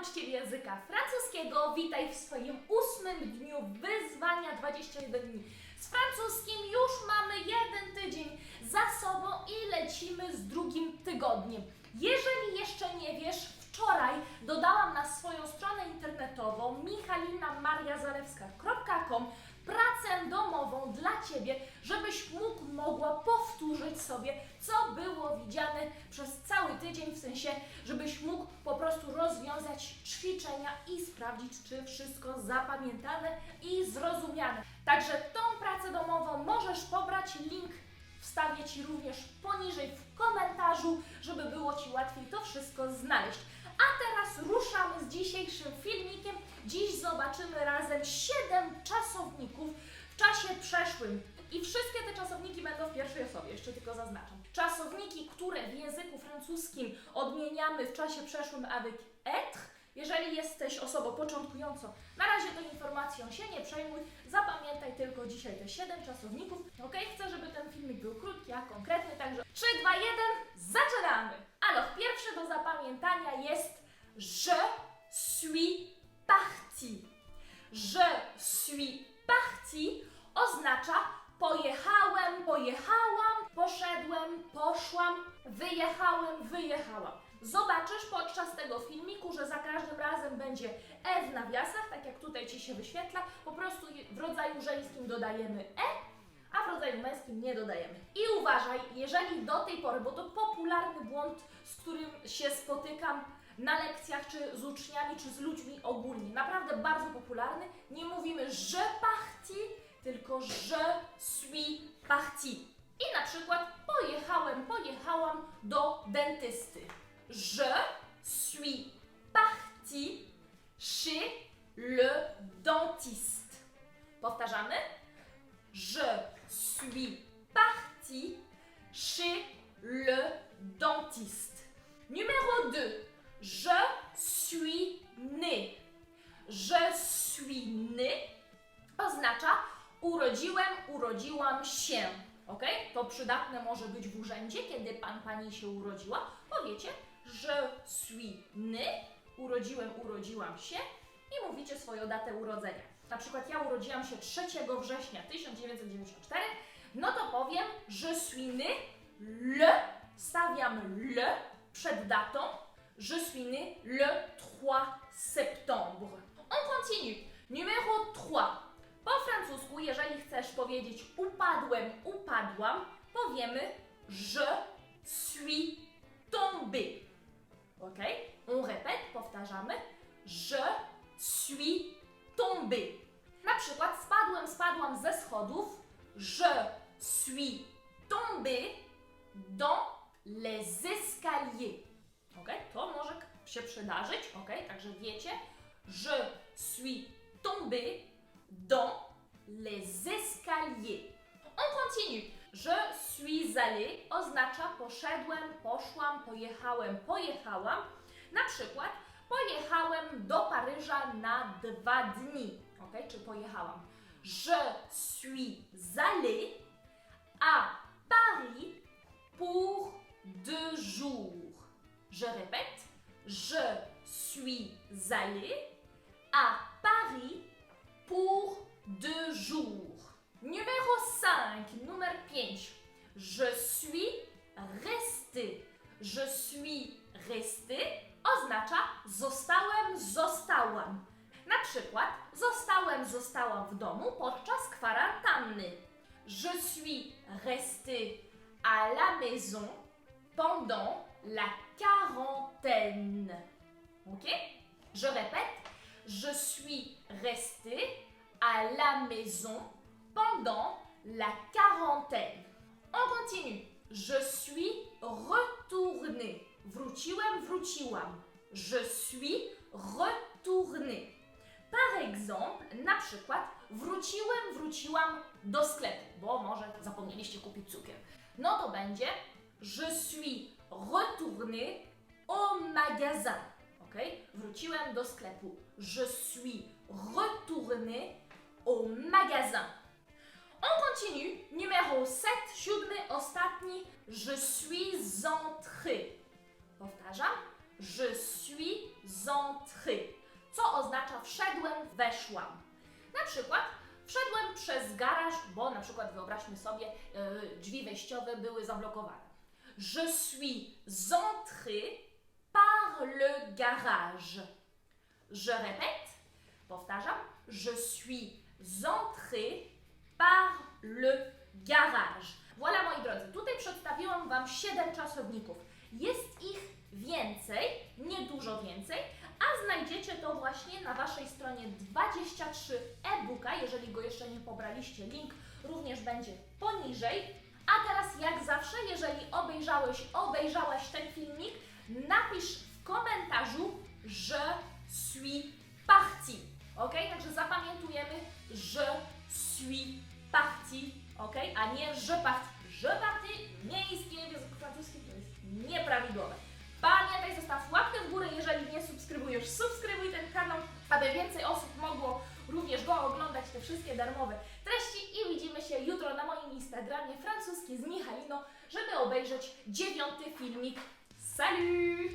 nauczyciel języka francuskiego. Witaj w swoim ósmym dniu wyzwania 21 dni. Z francuskim już mamy jeden tydzień za sobą i lecimy z drugim tygodniem. Jeżeli jeszcze nie wiesz, wczoraj dodałam na swoją stronę internetową michalinamariazalewska.com domową dla Ciebie, żebyś mógł, mogła powtórzyć sobie, co było widziane przez cały tydzień, w sensie, żebyś mógł po prostu rozwiązać ćwiczenia i sprawdzić, czy wszystko zapamiętane i zrozumiane. Także tą pracę domową możesz pobrać, link wstawię Ci również poniżej w komentarzu, żeby było Ci łatwiej to wszystko znaleźć. A teraz ruszamy z dzisiejszym filmikiem. Dziś zobaczymy razem 7 czasowników w czasie przeszłym. I wszystkie te czasowniki będą w pierwszej osobie, jeszcze tylko zaznaczam. Czasowniki, które w języku francuskim odmieniamy w czasie przeszłym avec être. Jeżeli jesteś osobą początkującą, na razie tą informacją się nie przejmuj. Zapamiętaj tylko dzisiaj te 7 czasowników. Ok? Chcę, żeby ten filmik był krótki, a konkretny, także 3, 2, 1, zaczynamy! Alors, pierwszy do zapamiętania jest je suis parti. Je suis parti oznacza pojechałem, pojechałam, poszedłem, poszłam, wyjechałem, wyjechałam. Zobaczysz podczas tego filmiku, że za każdym razem będzie e w nawiasach, tak jak tutaj Ci się wyświetla. Po prostu w rodzaju żeńskim dodajemy e, a w rodzaju męskim nie dodajemy. I uważaj, jeżeli do tej pory, bo to popularny błąd, z którym się spotykam na lekcjach, czy z uczniami, czy z ludźmi ogólnie, naprawdę bardzo popularny, nie mówimy je parti, tylko je suis parti. I na przykład pojechałem, pojechałam do dentysty. Je suis parti chez le dentiste. Powtarzamy? Je suis urodziłem, urodziłam się. Ok? To przydatne może być w urzędzie, kiedy pan, pani się urodziła. Powiecie, je suis urodziłem, urodziłam się i mówicie swoją datę urodzenia. Na przykład ja urodziłam się 3 września 1994, no to powiem je suis né le, stawiam le przed datą, je suis le 3 septembre. On continue. Numéro 3. Po francusku, jeżeli chcesz powiedzieć upadłem, upadłam, powiemy je suis tombé. Ok? On répète, powtarzamy. Je suis tombé. Na przykład spadłem, spadłam ze schodów. Je suis tombé dans les escaliers. Ok? To może się przydarzyć. Ok? Także wiecie. Je suis tombé dans les escaliers. On continue. Je suis allé oznacza poszedłem, poszłam, pojechałem, pojechałam. Na przykład pojechałem do Paryża na dwa dni. Ok? Czy pojechałam? Je suis allé à Paris pour deux jours. Je répète, je suis allé à Paris pour deux jours. Numéro 5, numer 5. Je suis resté. Je suis resté oznacza zostałem, zostałam. Na przykład zostałem, zostałam w domu podczas kwarantanny. Je suis resté à la maison pendant la quarantaine. Ok? Je répète, je suis resté à la maison pendant la quarantaine. On continue. Je suis retourné. Wróciłem, wróciłam. Je suis retourné. Par exemple, na przykład wróciłem, wróciłam do sklepu, bo może zapomnieliście kupić cukier. No to będzie je suis retourné au magasin. Ok? Wróciłem do sklepu. Je suis retourné au magasin. On continue. Numéro 7, siódmy, ostatni. Je suis entré. Powtarzam. Je suis entré, co oznacza wszedłem, weszłam. Na przykład wszedłem przez garaż, bo na przykład wyobraźmy sobie, e, drzwi wejściowe były zablokowane. Je suis entré par le garage. Je répète, powtarzam, je suis entré par le garage. Voilà moi drodzy, tutaj przedstawiłam Wam 7 czasowników. Jest ich więcej, nie dużo więcej, a znajdziecie to właśnie na Waszej stronie 23 e-booka. Jeżeli go jeszcze nie pobraliście, link również będzie poniżej. A teraz jak zawsze, jeżeli obejrzałeś, obejrzałaś ten filmik, napisz w komentarzu, że suis parti. Ok? Także zapamiętujemy, że suis parti, ok? A nie je parti. Je parti nie istnieje w języku francuskim, to jest nieprawidłowe. Pamiętaj, zostaw łapkę w górę, jeżeli nie subskrybujesz, subskrybuj ten kanał, aby więcej osób mogło również go oglądać, te wszystkie darmowe treści i widzimy się jutro na moim Instagramie francuski z Michalino, żeby obejrzeć dziewiąty filmik. Salut!